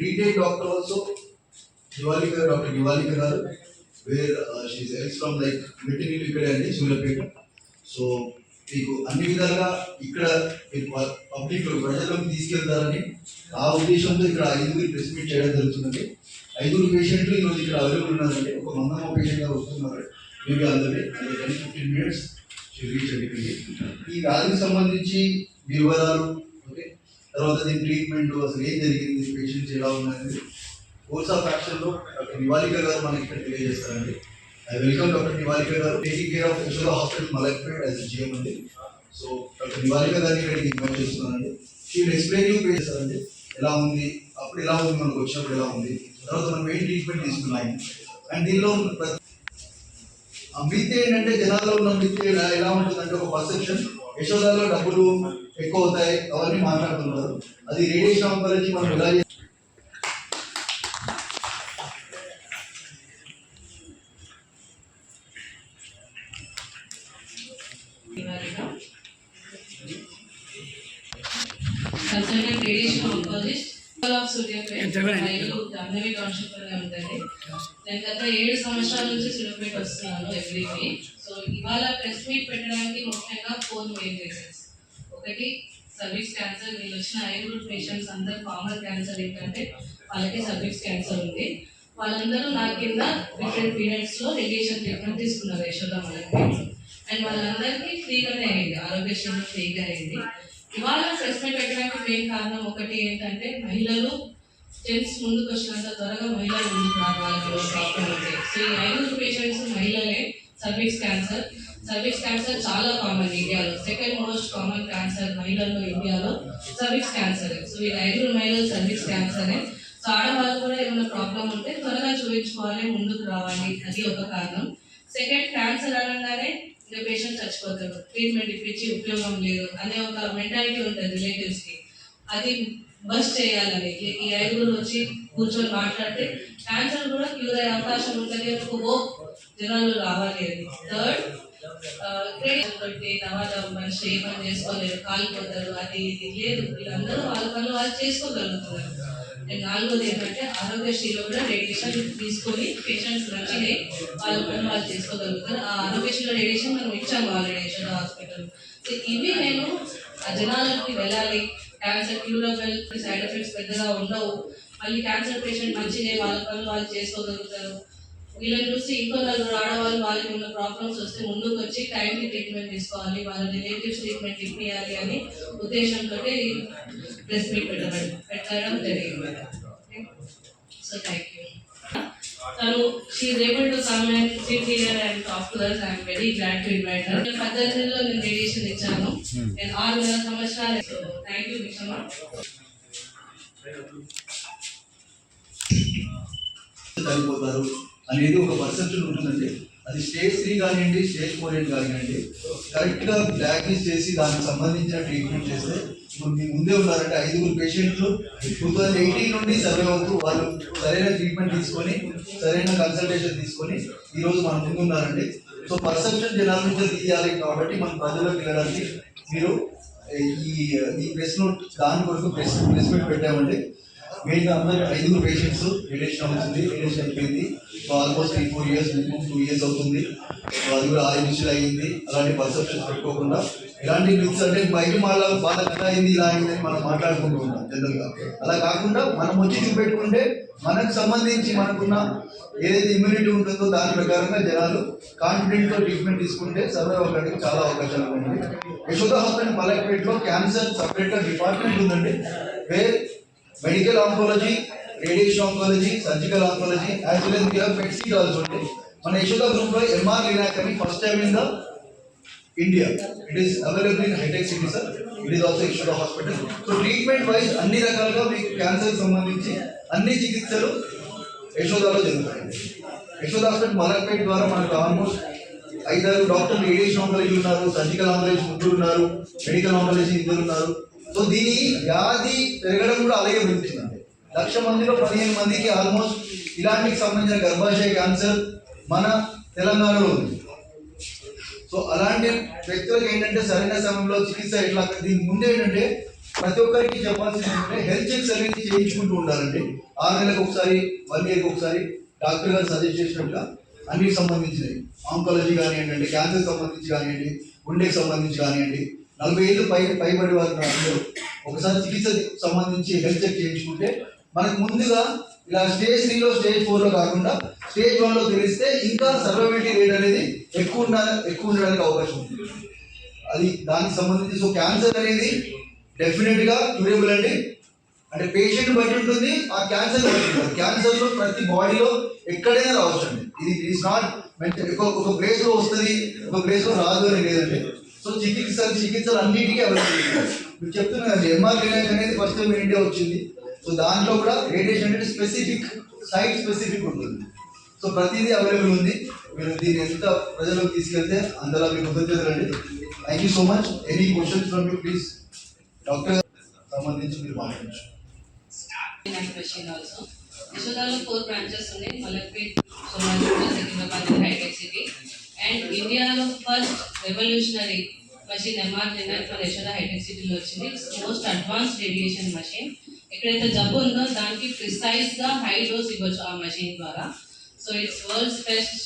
retail doctor also, Nivalika, Dr. Nivalika garu, where uh, she is like from like veterinary ఇక్కడ అండి Suryapet so మీకు అన్ని విధాలుగా ఇక్కడ మీరు పబ్లిక్ ప్రజల్లోకి తీసుకెళ్తారని ఆ ఉద్దేశంతో ఇక్కడ ఐదుగురు ప్రెస్ మీట్ చేయడం జరుగుతుందండి ఐదుగురు పేషెంట్లు ఈరోజు ఇక్కడ అవైలబుల్ ఉన్నారండి. ఒక మందమ్మ పేషెంట్ గారు వస్తున్నారు. మేబీ అందరి టెన్ ఫిఫ్టీన్ మినిట్స్ రీచ్ అయిపోయింది ఈ వ్యాధికి సంబంధించి వివరాలు తర్వాత దీని ట్రీట్మెంట్ అసలు ఏం జరిగింది? పేషెంట్స్ ఎలా ఉన్నది కోర్స్ ఆఫ్ యాక్షన్లో డాక్టర్ నివాలిక గారు మనకి ఇక్కడ తెలియజేస్తారండి. ఐ వెల్కమ్ డాక్టర్ నివాలిక గారు. Taking care of Yashoda hospital Malakpet as GM అండి. సో డాక్టర్ నివాలిక గారిని ఇక్కడికి ఇన్వైట్ చేస్తున్నానండి. షీ ఎక్స్ప్లెయిన్ యూ చేస్తారండి ఎలా ఉంది? అప్పుడు ఎలా ఉంది? మనకు వచ్చినప్పుడు ఎలా ఉంది? తర్వాత మనం ఏం ట్రీట్మెంట్ తీసుకున్నాము అండ్ దీనిలో ప్రతి ఆ మిత్ ఏంటంటే జనాల్లో ఉన్న మిగతా ఎలా ఎలా ఉంటుందంటే ఒక పర్సెప్షన్ యశోదాలో డబ్బులు ఎక్కువ అవుతాయి అవన్నీ మాట్లాడుతున్నారు అది రేడియేషన్ ఆంకాలజీ మనం ఎలా చే- consultant radiation oncologist of Suryapet మా ఇల్లు జాహ్నవి టౌన్షిప్లోనే ఉందండి నేను గత ఏడు సంవత్సరాల నుంచి సూర్యాపేట వస్తున్నాను ఎవ్రీ వీక్ సో ఇవాళ ప్రెస్ మీట్ పెట్టడానికి ముఖ్యంగా ఫోర్ మెయిన్ రీజన్స్ ఒకటి సర్వీస్ క్యాన్సర్ వీళ్ళు వచ్చిన ఐదుగురు పేషెంట్స్ అందరు కామన్ క్యాన్సర్ ఏంటంటే వాళ్ళకి సర్వీస్ క్యాన్సర్ ఉంది. వాళ్ళందరూ నా కింద డిఫరెంట్ పీరియడ్స్లో రేడియేషన్ ట్రీట్మెంట్ తీసుకున్నారు యశోద వాళ్ళకి అండ్ వాళ్ళందరికీ ఫ్రీగానే అయింది ఆరోగ్యశ్రీలో ఫ్రీగా అయింది. ఇవాళ ప్రెస్ మీట్ పెట్టడానికి మెయిన్ కారణం ఒకటి ఏంటంటే మహిళలు జెంట్స్ ముందుకు వచ్చినంత త్వరగా మహిళలు ముందుకు రావాలి వాళ్ళకి ప్రాబ్లం అంటే సో ఈ ఐదు పేషెంట్స్ మహిళలే సర్వీస్ క్యాన్సర్ సర్వీస్ క్యాన్సర్ చాలా కామన్ ఇండియాలో సెకండ్ మోస్ట్ కామన్ క్యాన్సర్ మహిళల్లో ఇండియాలో సర్వీస్ క్యాన్సర్ సో ఈ ఐదుగురు మహిళలు సర్వీస్ క్యాన్సరే సో ఆడవాళ్ళు కూడా ఏమైనా ప్రాబ్లం ఉంటే త్వరగా చూపించుకోవాలి ముందుకు రావాలి. అది ఒక కారణం. సెకండ్ క్యాన్సర్ అనగానే ఇంకా పేషెంట్ చచ్చిపోతారు. ట్రీట్మెంట్ ఇప్పించి ఉపయోగం లేదు అనే ఒక మెంటాలిటీ ఉంటుంది రిలేటివ్స్కి అది బస్ చేయాలని. ఈ- ఐదుగురు వచ్చి కూర్చొని మాట్లాడితే క్యాన్సర్ కూడా క్యూర్ అయ్యే అవకాశం ఉంటుంది. ఒక జనాలు రావాలి అని. థర్డ్ పెట్టి తర్వాత మనిషి ఏ పని చేసుకోలేరు కాలిపోతారు అది ఇది లేదు. వీళ్ళందరూ వాళ్ళ పనులు వాళ్ళు చేసుకోగలుగుతున్నారు నాలుగోది ఏంటంటే ఆరోగ్యశ్రీలో కూడా రేడియేషన్ తీసుకొని పేషెంట్స్ మంచిగా వాళ్ళ పనులు వాళ్ళు చేసుకోగలుగుతారు. ఆ ఆరోగ్యశ్రీలో రేడియేషన్ మనం ఇచ్చాము ఆల్రెడీ యశోద హాస్పిటల్ సో ఇవి నేను ఆ జనాలకి వెళ్ళాలి. క్యాన్సర్ క్యూరబుల్ సైడ్ ఎఫెక్ట్స్ పెద్దగా ఉండవు. మళ్ళీ క్యాన్సర్ పేషెంట్ మంచిదే వాళ్ళ పనులు వాళ్ళు చేసుకోగలుగుతారు. వీళ్ళని చూసి ఇంకో నలుగురు ఆడవాళ్ళు వాళ్ళకి ఉన్న ప్రాబ్లమ్స్ వస్తే ముందుకు వచ్చి టైంకి ట్రీట్మెంట్ తీసుకోవాలి వాళ్ళ రిలేటివ్స్ ట్రీట్మెంట్ ఇప్పించాలి అని ఉద్దేశంతో ప్రెస్ మీట్ పెట్టడం పెట్టడం జరిగింది సో థ్యాంక్ యూ తను she able to come and sit here and talk to us. I'm very glad to invite her పద్ధతిలో నేను రేడియేషన్ ఇచ్చాను. నేను ఆరు నెలల సంవత్సరాలు థ్యాంక్ యూ విషమా చనిపోతారు. అనేది ఒక పర్సెప్షన్ ఉంటుందండి. అది స్టేజ్ త్రీ కానివ్వండి స్టేజ్ ఫోర్ ఎయిట్ కానివ్వండి కరెక్ట్గా డయాగ్నోస్ చేసి దానికి సంబంధించిన ట్రీట్మెంట్ చేస్తే ఇప్పుడు మీ ముందే ఉన్నారంటే ఐదుగురు పేషెంట్లు టూ థౌజండ్ ఎయిటీన్ నుండి సర్వే అవుతూ వాళ్ళు సరైన ట్రీట్మెంట్ తీసుకొని సరైన కన్సల్టేషన్ తీసుకొని ఈ రోజు మన ముందు ఉన్నారండి. సో పర్సెప్షన్ జనాల నుంచి తీయాలి కాబట్టి మన ప్రజలకు వెళ్ళడానికి మీరు ఈ ఈ ప్రెస్ నోట్ దాని కొరకు ప్రెస్ ప్రెస్ మీట్ పెట్టామండి. మెయిన్గా అందరు ఐదుగురు పేషెంట్స్ రిలేషన్ అవుతుంది రిలేషన్ అయిపోయింది. So almost three four years minimum two years అవుతుంది. సో అది కూడా ఆరు నిమిషాలు అయ్యింది. అలాంటి పర్సెప్షన్స్ పెట్టుకోకుండా. ఇలాంటి న్యూస్ అంటే బయట మళ్ళీ బాధ కథ అయింది ఇలా అయింది అని మనం మాట్లాడుకుంటూ ఉంటాం జనరల్గా అలా కాకుండా మనం వచ్చి చూపెట్టుకుంటే మనకు సంబంధించి మనకున్న ఏదైతే ఇమ్యూనిటీ ఉంటుందో దాని ప్రకారంగా జనాలు కాన్ఫిడెంట్తో ట్రీట్మెంట్ తీసుకుంటే సర్వైవ్ అవ్వడానికి చాలా అవకాశాలు ఉన్నాయి. యశోద హాస్పిటల్ పలక్పేటలో క్యాన్సర్ సపరేట్గా డిపార్ట్మెంట్ ఉందండి where medical oncology radiation oncology surgical oncology as well as we have PET CT also మన యశోద గ్రూప్లో ఎంఆర్ లినాక్ అని first time in the India it is available in hitech city sir it is also Yashoda hospital so treatment wise అన్ని రకాలుగా మీకు cancer సంబంధించి అన్ని చికిత్సలు యశోదాలో జరుగుతాయి. యశోద హాస్పిటల్ మలక్పేట్ ద్వారా మనకు ఆల్మోస్ట్ ఐదారు డాక్టర్లు రేడియేషన్ ఆంకాలజీ ఉన్నారు సర్జికల్ ఆంకాలజీ ముగ్గురు ఉన్నారు మెడికల్ ఆంకాలజీ ఇద్దరు ఉన్నారు. సో దీని వ్యాధి పెరగడం కూడా అలాగే పెరుగుతుంది లక్ష మందిలో పదిహేను మందికి ఆల్మోస్ట్ ఇలాంటికి సంబంధించిన గర్భాశయ క్యాన్సర్ మన తెలంగాణలో ఉంది. సో అలాంటి వ్యక్తులకు ఏంటంటే సరైన సమయంలో చికిత్స ఎట్లా దీని ముందు ఏంటంటే ప్రతి ఒక్కరికి చెప్పాల్సింది ఏంటంటే హెల్త్ చెక్స్ అనేది చేయించుకుంటూ ఉండాలండి. ఆరు నెలలకు ఒకసారి వన్ ఇయర్కి ఒకసారి డాక్టర్ గారు సజెస్ట్ చేసినట్టుగా అన్నిటికి సంబంధించినవి. ఆంకాలజీ కానివ్వండి క్యాన్సర్ సంబంధించి కానివ్వండి గుండెకి సంబంధించి కానివ్వండి నలభై ఏళ్ళు పై పైబడి వారు అందరూ. ఒకసారి చికిత్స సంబంధించి హెల్త్ చెక్ చేయించుకుంటే మనకు ముందుగా ఇలా స్టేజ్ త్రీలో స్టేజ్ ఫోర్లో కాకుండా స్టేజ్ వన్లో తెలిస్తే ఇంకా సర్వైవిలిటీ రేట్ అనేది ఎక్కువ ఉండ ఎక్కువ ఉండడానికి అవకాశం ఉంది. అది దానికి సంబంధించి సో క్యాన్సర్ అనేది డెఫినెట్గా క్యూరబుల్ అండి. అంటే పేషెంట్ బట్టి ఉంటుంది ఆ క్యాన్సర్ బట్టి ఉంటుంది. క్యాన్సర్లో ప్రతి బాడీలో ఎక్కడైనా రావచ్చు అండి. ఇది ఇట్స్ నాట్ ఒక ఒక ప్లేస్లో వస్తుంది ఒక ప్లేస్లో రాదు అని లేదండి. సో చికిత్సలు చికిత్సలు అన్నిటికీ అవైలబుల్ మీరు చెప్తున్నారు ఎంఆర్ రిలయన్స్ అనేది ఫస్ట్ టైం ఇండియా వచ్చింది. సో దాంట్లో కూడా రేడియేషన్ అనేది స్పెసిఫిక్ సైట్ స్పెసిఫిక్ ఉంటుంది. సో ప్రతిదీ అవైలబుల్ ఉంది. మీరు దీన్ని ఎంత ప్రజలకు తీసుకెళ్తే అందులో మీకు కృతజ్ఞతలు అండి. Thank you so much any questions from you please doctor సంబంధించి మీరు మాట్లాడచ్చు. యశోదాలో ఫోర్ బ్రాంచెస్ ఉన్నాయి. Malakpet Somajiguda Secunderabad hitech city and ఇండియాలో first revolutionary machine MR zener for Yashoda hitech సిటీలో వచ్చింది. మోస్ట్ అడ్వాన్స్ రేడియేషన్ మషిన్ ఎక్కడైతే జబ్బు ఉందో దానికి ప్రిసైజ్గా హై డోస్ ఇవ్వచ్చు ఆ మషిన్ ద్వారా. So it's world's best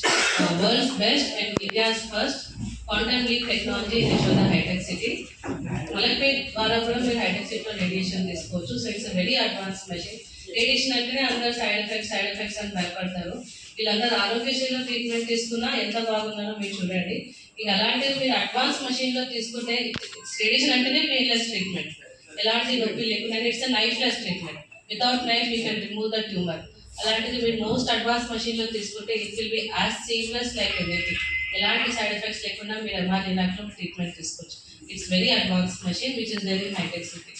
world's best and India's first quantum leap technology Yashoda hitech city Malakpet ద్వారా కూడా మీరు హైటెక్ సిటీలో రేడియేషన్ తీసుకోవచ్చు. So it's very advance machine radiation అంటేనే అందరు సైడ్ ఎఫెక్ట్స్ సైడ్ ఎఫెక్ట్స్ అని భయపడతారు. వీళ్ళందరూ ఆరోగ్యశ్రీలో ట్రీట్మెంట్ తీసుకున్నా ఎంత బాగున్నారో మీరు చూడండి. ఇక అలాంటిది మీరు అడ్వాన్స్ మషిన్లో తీసుకుంటే రేడియేషన్ అంటేనే పెయిన్లెస్ ట్రీట్మెంట్ ఎలాంటి నొప్పి లేకుండా it's knifeless treatment without knife you can remove the tumour అలాంటిది మీరు మోస్ట్ అడ్వాన్స్ మషిన్లో తీసుకుంటే it will be as seamless like anything ఎలాంటి సైడ్ ఎఫెక్ట్స్ లేకుండా మీరు ఎంఆర్ ఇలాక్లో ట్రీట్మెంట్ తీసుకోవచ్చు. It's very advance machine which is very hitech city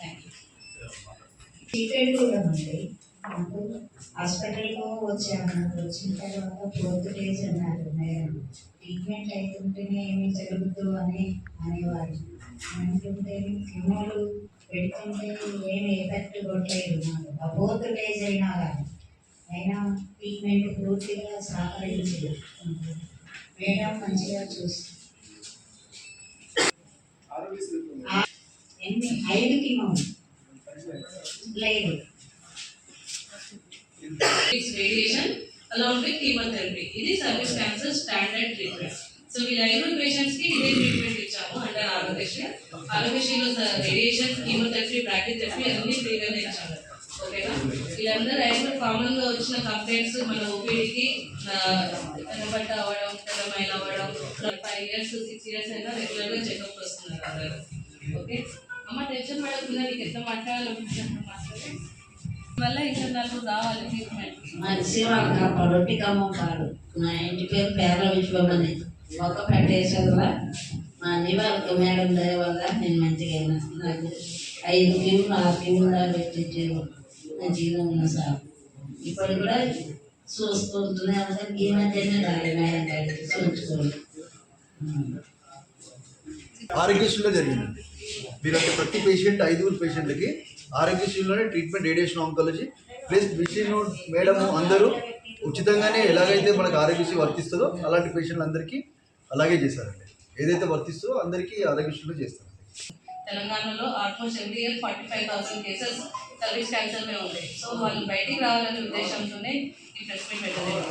thank you హాస్పిటల్కు వచ్చాను. వచ్చిన తర్వాత ఫోర్త్ డేస్ అన్నారు మేడం. ట్రీట్మెంట్ అవుతుంటేనే ఏమి జరుగుతూ అని అనేవారు. అనుకుంటే కిమోలు పెడుతుంటే ఏమి ఎఫెక్ట్ కొట్టలేదు నాకు. ఆ ఫోర్త్ డేస్ అయినా కానీ అయినా ట్రీట్మెంట్ పూర్తిగా సహకరించలేదు. మేడం మంచిగా చూస్తుంది ఎన్ని ఐదు కిమోలు లేదు. రేడియేషన్ radiation along with ఇది cervix cancer standard treatment so వీళ్ళ ఐదు పేషెంట్స్కి ఇదే ట్రీట్మెంట్ ఇచ్చాము అండర్ ఆరోగ్యశ్రీ ఆరోగ్యశ్రీలో రేడియేషన్ కీమోథెరపీ బ్రాకిథెరపీ అన్ని ఫ్రీగానే ఇచ్చాము ఓకేనా వీళ్ళందరూ ఐదు కామన్గా వచ్చిన కంప్లైంట్స్ మన ఓపీడీకి తెల్లబట్ట అవ్వడం తెల్లమైల అవ్వడం ఫైవ్ ఇయర్స్ సిక్స్ ఇయర్స్ అయినా రెగ్యులర్గా చెకప్ వస్తున్నారు అందరూ. ఓకే అమ్మ టెన్షన్ పడకుండా నీకు ఎట్లా మాట్లాడాలనుకుంటున్నా మాట్లాడే వల్ల ఇంకా నలుగురు రావాలి ట్రీట్మెంట్ మనిషివాళ్ళు కాపాడు టికమ్మ కాడు నా ఇంటి పేరు పేర్ల విశ్వమని ఒక పెట్టేసల్లా మా నివాళకు మేడం దయ వల్ల నేను మంచిగా అయినా. నాకు ఐదు టీములు ఆరు టీములు దాకా నా జీవితం ఉన్న సార్ ఇప్పుడు కూడా చూసుకుంటూనే ఈ మధ్యనే రాలి మేడం గారికి చూసుకోండి ఆరోగ్యశ్రీలో జరిగిందండి మీరంటే ప్రతి పేషెంట్ ఐదుగురు పేషెంట్లకి ఆరోగ్యశ్రీలోనే ట్రీట్మెంట్ రేడియేషన్ ఆంకాలజీ ప్లస్ విషయం మేడం అందరూ ఉచితంగానే ఎలాగైతే మనకు ఆరోగ్యశ్రీ వర్తిస్తుందో అలాంటి పేషెంట్లందరికీ అలాగే చేశారండి. ఏదైతే వర్తిస్తుందో అందరికీ ఆరోగ్యశ్రీలో చేస్తారు. తెలంగాణలో almost every year forty five thousand cases cervix క్యాన్సర్లో ఉంటాయి సో వాళ్ళు బయటికి రావాలనే ఉద్దేశంతోనే ఈ ప్రెస్ మీట్ పెట్టలేదు